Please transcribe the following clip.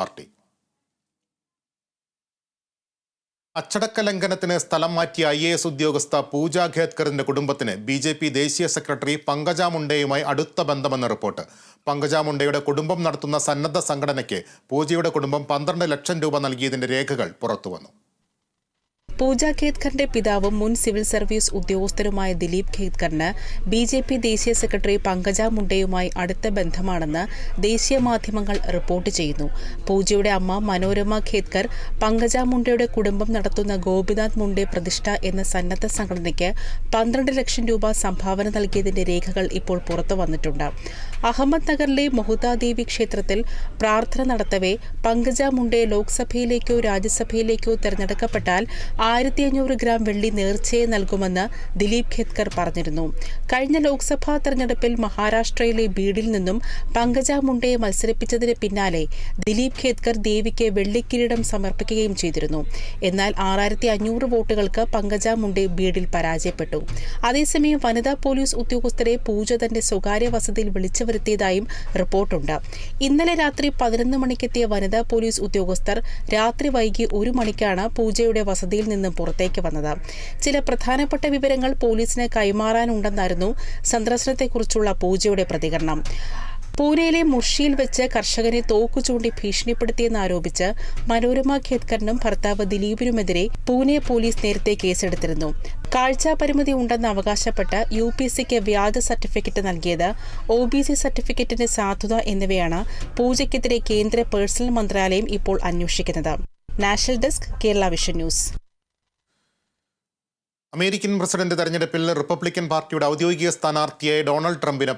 Party അച്ചടക്ക ലംഘനത്തിന് സ്ഥലം മാറ്റിയ ഐ എ എസ് ഉദ്യോഗസ്ഥ പൂജ ഖേദ്കറിന്റെ കുടുംബത്തിന് ബി ജെ പി ദേശീയ സെക്രട്ടറി പങ്കജ മുണ്ടയുമായി അടുത്ത ബന്ധമെന്ന റിപ്പോർട്ട്. പങ്കജ മുണ്ടയുടെ കുടുംബം നടത്തുന്ന സന്നദ്ധ സംഘടനയ്ക്ക് പൂജയുടെ കുടുംബം പന്ത്രണ്ട് ലക്ഷം രൂപ നൽകിയതിന്റെ രേഖകൾ പുറത്തുവന്നു. പൂജ ഖേദ്കറിന്റെ പിതാവും മുൻ സിവിൽ സർവീസ് ഉദ്യോഗസ്ഥരുമായ ദിലീപ് ഖേദ്കറിന് ബി ജെ പി ദേശീയ സെക്രട്ടറി പങ്കജ മുണ്ടയുമായി അടുത്ത ബന്ധമാണെന്ന് ദേശീയ മാധ്യമങ്ങൾ റിപ്പോർട്ട് ചെയ്യുന്നു. പൂജയുടെ അമ്മ മനോരമ ഖേദ്കർ പങ്കജ മുണ്ടയുടെ കുടുംബം നടത്തുന്ന ഗോപിനാഥ് മുണ്ടെ പ്രതിഷ്ഠ എന്ന സന്നദ്ധ സംഘടനയ്ക്ക് പന്ത്രണ്ട് ലക്ഷം രൂപ സംഭാവന നൽകിയതിന്റെ രേഖകൾ ഇപ്പോൾ പുറത്തു വന്നിട്ടുണ്ട്. അഹമ്മദ് നഗറിലെ മൊഹുദാദേവി ക്ഷേത്രത്തിൽ പ്രാർത്ഥന നടത്തവേ പങ്കജ മുണ്ടെ ലോക്സഭയിലേക്കോ രാജ്യസഭയിലേക്കോ തെരഞ്ഞെടുക്കപ്പെട്ടാൽ ആയിരത്തി അഞ്ഞൂറ് ഗ്രാം വെള്ളി നേർച്ചയെ നൽകുമെന്ന് ദിലീപ് ഖേത്കർ പറഞ്ഞിരുന്നു. കഴിഞ്ഞ ലോക്സഭാ തെരഞ്ഞെടുപ്പിൽ മഹാരാഷ്ട്രയിലെ ബീഡിൽ നിന്നും പങ്കജ മുണ്ടയെ മത്സരിപ്പിച്ചതിന് പിന്നാലെ ദിലീപ് ഖേദ്കർ ദേവിക്ക് വെള്ളിക്കിരീടം സമർപ്പിക്കുകയും ചെയ്തിരുന്നു. എന്നാൽ ആറായിരത്തി അഞ്ഞൂറ് വോട്ടുകൾക്ക് പങ്കജ മുണ്ടെ ബീഡിൽ പരാജയപ്പെട്ടു. അതേസമയം വനിതാ പോലീസ് ഉദ്യോഗസ്ഥരെ പൂജ തന്റെ സ്വകാര്യ വസതിയിൽ വിളിച്ചു വരുത്തിയതായും റിപ്പോർട്ടുണ്ട്. ഇന്നലെ രാത്രി പതിനൊന്ന് മണിക്കെത്തിയ വനിതാ പോലീസ് ഉദ്യോഗസ്ഥർ രാത്രി വൈകി ഒരു മണിക്കാണ് പൂജയുടെ വസതിയിൽ നിന്നും പുറത്തേക്ക് വന്നത്. ചില പ്രധാനപ്പെട്ട വിവരങ്ങൾ പോലീസിന് കൈമാറാനുണ്ടെന്നായിരുന്നു സന്ദർശനത്തെക്കുറിച്ചുള്ള പൂജയുടെ പ്രതികരണം. പൂനെയിലെ മുർഷിയിൽ വെച്ച് കർഷകനെ തോക്കു ചൂണ്ടി ഭീഷണിപ്പെടുത്തിയെന്നാരോപിച്ച് മനോരമ ഖേദ്കറിനും ഭർത്താവ് ദിലീപിനുമെതിരെ പൂനെ പോലീസ് നേരത്തെ കേസെടുത്തിരുന്നു. കാഴ്ചാ പരിമിതി ഉണ്ടെന്ന് അവകാശപ്പെട്ട് യു പി സിക്ക് വ്യാജ സർട്ടിഫിക്കറ്റ് നൽകിയത് ഒ ബി സി സർട്ടിഫിക്കറ്റിന്റെ സാധുത എന്നിവയാണ് പൂജയ്ക്കെതിരെ കേന്ദ്ര പേഴ്സണൽ മന്ത്രാലയം ഇപ്പോൾ അന്വേഷിക്കുന്നത്. National desk Kerala vision news. American president തെരഞ്ഞെടുപ്പിൽ റിപ്പബ്ലിക്കൻ പാർട്ടിയുടെ ഔദ്യോഗിക സ്ഥാനാർത്ഥിയായ ഡൊണാൾഡ് ട്രംപിന്